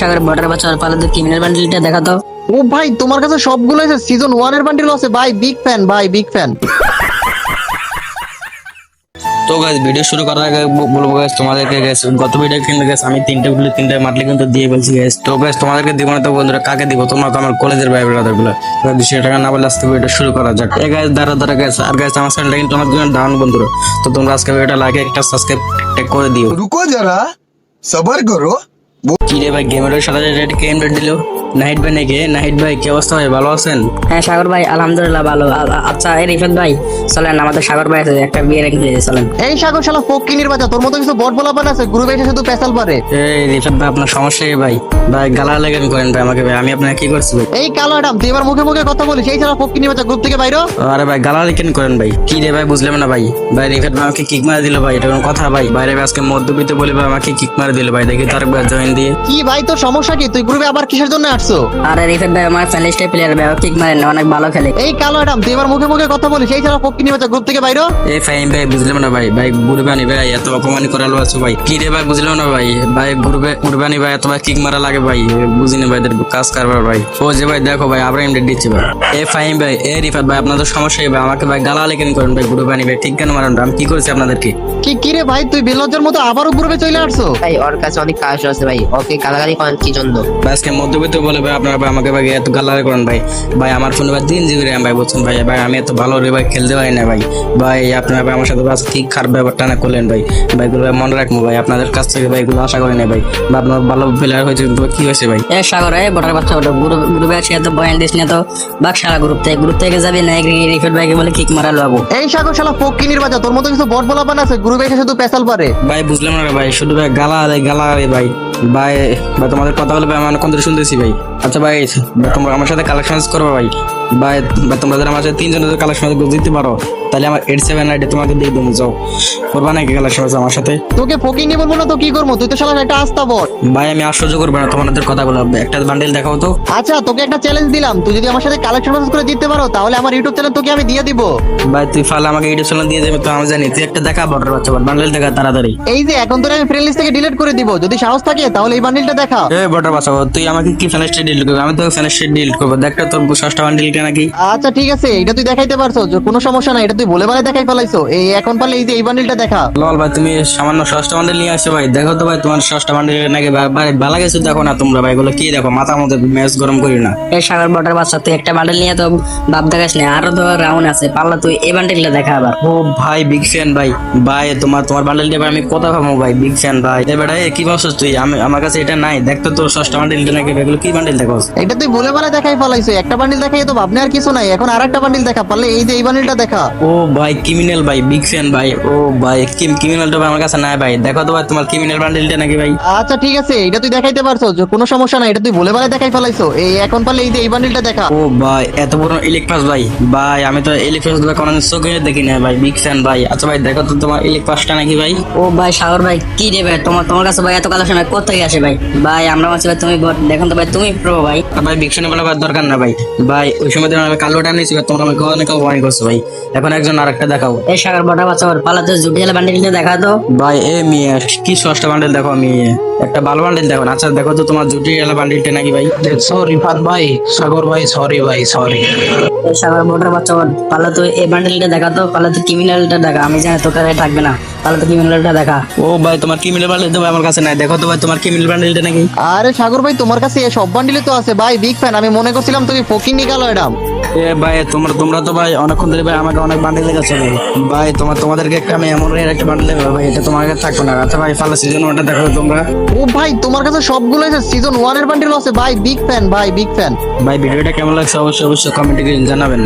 সাগর border পালাদের criminal দেখা ও ভাই তোমার কাছে সবগুলো আছে সিজন ওয়ানের আছে। ভাই বিগ ফ্যান ভাই বিগ ফ্যান তো গাইস ভিডিও শুরু করার আগে বলব গাইস তোমাদেরকে গাইস গত ভিডিও কিন্তু গাইস আমি তিনটে গুলো তিনটে কিন্তু দিয়ে বলছি গাইস তো গাইস তোমাদেরকে দিব না তো বন্ধুরা কাকে দিব? তোমরা তো আমার কলেজের ভাই ব্রাদারগুলো দুশো টাকা না বলে আজকে ভিডিও শুরু করা যাক। এ গাইস দাঁড়া দাঁড়া গাইস আর গাইস আমার চ্যানেলটা কিন্তু আমার ডাউন বন্ধুরা। তো তোমরা আজকে ভিডিওটা লাগে একটা সাবস্ক্রাইব করে দিও। রুকো যারা সবার করো। কি রে ভাই গেমের সাথে গেম দিল নাইট ভাই নাকি? নাইট ভাই কি অবস্থা ভাই? ভালো আছেন? হ্যাঁ সাগর ভাই আলহামদুলিল্লাহ ভালো। আচ্ছা এই রিফাত ভাই চলেন আমাদের সাগর ভাই আছে একটা বিয়ে রেখে দিয়ে চলেন। এই সাগর শালা ফকিনির বাচ্চা তোর মতো কিছু বট বলা আছে? গ্রুপে এসে শুধু পেশাল পারে। এই রিফাত ভাই আপনার সমস্যা কি ভাই? ভাই গালা লেগেন করেন ভাই আমাকে ভাই আমি আপনাকে কি করছি ভাই? এই কালো অ্যাডাম তুই এবার মুখে মুখে কথা বলিস এই শালা ফকিনির বাচ্চা গ্রুপ থেকে বাইরো? আরে ভাই গালা লেখেন করেন ভাই। কি রে ভাই বুঝলাম না ভাই। ভাই রিফাত ভাই আমাকে কিক মারে দিল ভাই এটা কোনো কথা ভাই? বাইরে ভাই আজকে মধ্যবিত্ত বলে ভাই আমাকে কিক মারে দিল ভাই দেখি তার জয়েন দিয়ে। কি ভাই তোর সমস্যা কি? তুই গ্রুপে আবার কিসের জন্য আসছো আরে রিফাত ভাই আমার ফ্যালিস্টে প্লেয়ার ভাই কিক মারেন না অনেক ভালো খেলে। এই কালো অ্যাডাম তুই এবার মুখে মুখে কথা বলিস এই শালা ফকিনির বাচ্চা গ্রুপ থেকে বাইরো? এই ফাইন ভাই বুঝলাম না ভাই ভাই গুরবানি ভাই এত অপমানি করালো আছো ভাই। কি রে ভাই বুঝলাম না ভাই ভাই গুরবে গুরবানি ভাই এত কিক মারা লাগে ভাই বুঝিনি ভাই কাজ কারবার ভাই। ও যে ভাই দেখো ভাই আবার এমডি দিচ্ছে ভাই। এ ফাইন ভাই এ রিফাত ভাই আপনাদের সমস্যা ভাই? আমাকে ভাই গালা লেখেন করেন ভাই গুরবানি ভাই? ঠিক কেন মারেন আমি কি করেছি আপনাদেরকে? কি কি রে ভাই তুই বেলজ্জার মতো আবারও গ্রুপে চলে আসছো? ভাই ওর কাছে অনেক কাজ আছে ভাই ওকে গালাগালি করেন কি জন্য? আজকে মধ্যবিত্ত বলে ভাই আপনারা ভাই আমাকে ভাই এত গালা করেন ভাই। ভাই আমার ফোনে ভাই তিন জিবি র্যাম ভাই বলছেন ভাই। ভাই আমি এত ভালো রে ভাই খেলতে পারি না ভাই। ভাই আপনারা ভাই আমার সাথে ঠিক খারাপ ব্যাপারটা না করলেন ভাই? ভাই এগুলো ভাই মনে রাখব ভাই আপনাদের কাছ থেকে ভাই এগুলো আশা করি না ভাই। বা আপনার ভালো প্লেয়ার হয়েছে কিন্তু কি হয়েছে ভাই? এ সাগর এ বর্ডার বাচ্চা ওটা গ্রুপে আছে এত বয়ান দিস না তো। বাক সারা গ্রুপ থেকে গ্রুপ থেকে যাবি না রিফাত ভাইকে বলে কিক মারা লাবো এই সাগর শালা ফকিনির বাচ্চা তোর মতো কিছু বট বলা আছে গ্রুপে এসে শুধু পেশাল পারে। ভাই বুঝলাম না রে ভাই শুধু ভাই গালা রে গালা রে ভাই। ভাই ভাই তোমাদের কথাগুলো ভাই আমি অনেকক্ষণ ধরে শুনতেছি ভাই। আচ্ছা ভাই, তোমরা আমার সাথে কালেকশন করবে ভাই। ভাই ভাই তোমরা যারা আমার তিনজনের কালেকশন দিতে পারো তাহলে আমার এইট সেভেন আইডি তোমাকে দিয়ে দেবো যাও। করবা নাকি কালেকশন আমার সাথে? তোকে ফকিনি বলব না তো কি করব? তুই তো শালা একটা আস্তা বট। ভাই আমি আশ্চর্য করব না তোমাদের কথা কথাগুলো একটা বান্ডেল দেখাও তো। আচ্ছা তোকে একটা চ্যালেঞ্জ দিলাম। তুই যদি আমার সাথে কালেকশন করে জিততে পারো তাহলে আমার ইউটিউব চ্যানেল তোকে আমি দিয়ে দিব। ভাই তুই ফালে আমাকে ইউটিউব চ্যানেল দিয়ে দেবে তো আমি জানি। তুই একটা দেখা বর্ডার বাচ্চা বান্ডেল দেখা তাড়াতাড়ি। এই যে এখন তোর আমি ফ্রেন্ড লিস্ট থেকে ডিলিট করে দিব। যদি সাহস থাকে তাহলে এই বান্ডিলটা দেখা। এ বর্ডার বাচ্চা তুই আমাকে কি ফ্যানেস্টে ডিলিট করবি? আমি তো ফ্যানেস্টে ডিলিট করব। দেখটা তোর ষষ্ঠ বান্ডেলটা নাকি? আচ্ছা ঠিক আছে এটা তুই দেখাইতে পারছ কোনো সমস্যা নাই এটা তুই বলে বলে দেখাই ফেলাইছো। এই এখন পারলে এই যে এই বান্ডিলটা দেখা। লল ভাই তুমি সামান্য ষষ্ঠ বান্ডেল নিয়ে আসছো ভাই। দেখো তো ভাই তোমার ষষ্ঠ বান্ডেল নাকি ভাই ভালো কিছু দেখো না তোমরা ভাই। এগুলো কি দেখো? মাথার মধ্যে ম্যাচ গরম করি না। এ সাগর বর্ডার বাচ্চা তুই একটা বান্ডেল নিয়ে তো বাপ দেখাস না আরও তো রাউন্ড আছে। পারলে তুই এই বান্ডেলটা দেখা আবার। ও ভাই বিগ ফ্যান ভাই। ভাই তোমার তোমার বান্ডেল দিয়ে আমি কথা ভাবো ভাই বিগ ফ্যান ভাই। এ বেটা কি ভাবছিস তুই? আমি আমার কাছে এটা নাই। দেখতো তোর ষষ্ঠ বান্ডেলটা নাকি এগুলো কি বান্ডেল দেখো এটা তুই বলে বলে দেখাই ফেলাইছো একটা বান্ডিল দেখাই তো ভাবনে আর কিছু নাই। এখন আর একটা বান্ডিল দেখা পারলে এই যে এই বান্ডিলটা দেখা। ও ভাই ক্রিমিনাল ভাই বিগ ফ্যান ভাই। ও ভাই কিম ক্রিমিনালটা ভাই আমার কাছে নাই ভাই। দেখো তো ভাই তোমার ক্রিমিনাল বান্ডেলটা নাকি ভাই? আচ্ছা ঠিক আছে এটা তুই দেখাইতে পারছ যে কোনো সমস্যা নাই এটা তুই বলে বলে দেখাই ফেলাইছো। এই এখন পারলে এই যে এই বান্ডিলটা দেখা। ও ভাই এত বড় ইলেকট্রাস ভাই। ভাই আমি তো ইলেকট্রাস ভাই কোনো চোখে দেখি না ভাই বিগ ফ্যান ভাই। আচ্ছা ভাই দেখো তো তোমার ইলেকট্রাসটা নাকি ভাই? ও ভাই সাগর ভাই কি রে ভাই তোমার তোমার কাছে ভাই এত কালেকশন কোথায় আসে ভাই? ভাই আমরা বলছি ভাই তুমি দেখুন তো ভাই তুমি প্রো ভাই। ভাই বিগ ফ্যান বলে দরকার না ভাই। ভাই ওই সময় আমি কালোটা নিয়েছি ভাই, তোমরা আমাকে অনেক অপমান করছ ভাই। এখন একজন আরেকটা দেখাও। এই সাগর বর্ডার বাচ্চা ওর পালা তো জুটি গেলে বান্ডেলটা দেখা তো। ভাই এ মেয়ে কি ষষ্ঠ বান্ডেল দেখো মেয়ে একটা ভালো বান্ডেল দেখো আচ্ছা দেখো তো তোমার জুটি এলা বান্ডেলটা নাকি ভাই? দেখছ রিফাত ভাই সাগর ভাই সরি ভাই সরি এই সাগর বর্ডার বাচ্চা ওর পালা তো এই বান্ডেলটা দেখা তো পালা তো ক্রিমিনালটা দেখা। আমি জানি তোর থাকবে না। পালা তো ক্রিমিনালটা দেখা। ও ভাই তোমার কি মিলে বান্ডেল তো ভাই আমার কাছে নাই। দেখো তো ভাই তোমার কি মিলে বান্ডেলটা নাকি? আরে সাগর ভাই তোমার কাছে এই সব বান্ডিলে তো আছে। ভাই বিগ ফ্যান আমি মনে করছিলাম তুমি ফকিং নিকালো এডাম এ ভাই তোমরা তোমরা তো ভাই অনেকক্ষণ ধরে ভাই আমাকে অনেক বান্ডেল দেখাচ্ছ ভাই। ভাই তোমার তোমাদেরকে একটা আমি এমন এর একটা বান্ডেল দেবো ভাই এটা তোমার কাছে থাকতো না। আচ্ছা ভাই ফালা সিজন ওটা দেখো তোমরা। ও ভাই তোমার কাছে সবগুলো আছে। সিজন ওয়ানের বান্ডিল আছে। ভাই বিগ ফ্যান ভাই বিগ ফ্যান ভাই ভিডিওটা কেমন লাগছে? অবশ্যই অবশ্যই কমেন্টে জানাবেন।